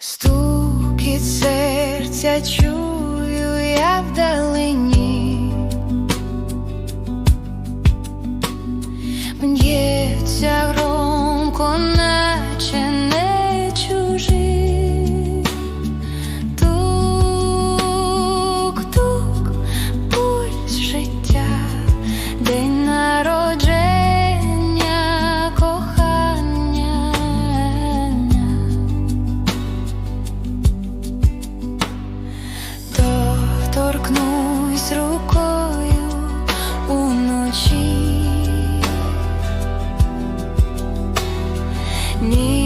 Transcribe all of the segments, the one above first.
Стукіт серця чую я вдалині, Б'ється громко 你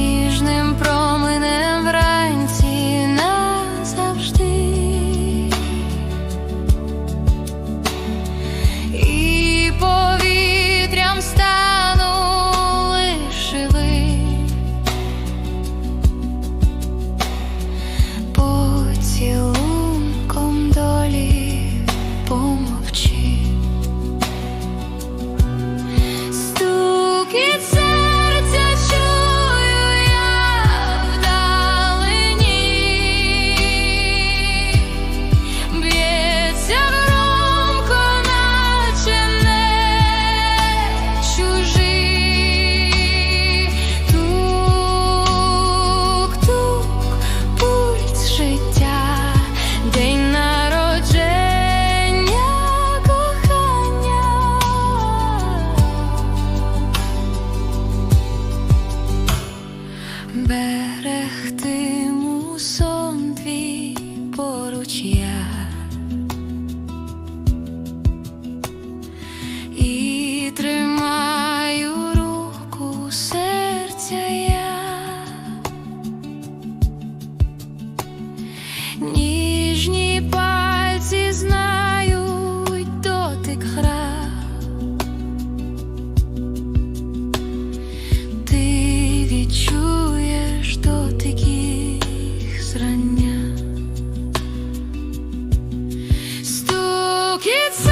ніжні пальці знають дотик гра, ти відчуєш дотик їх зрання. Стукіться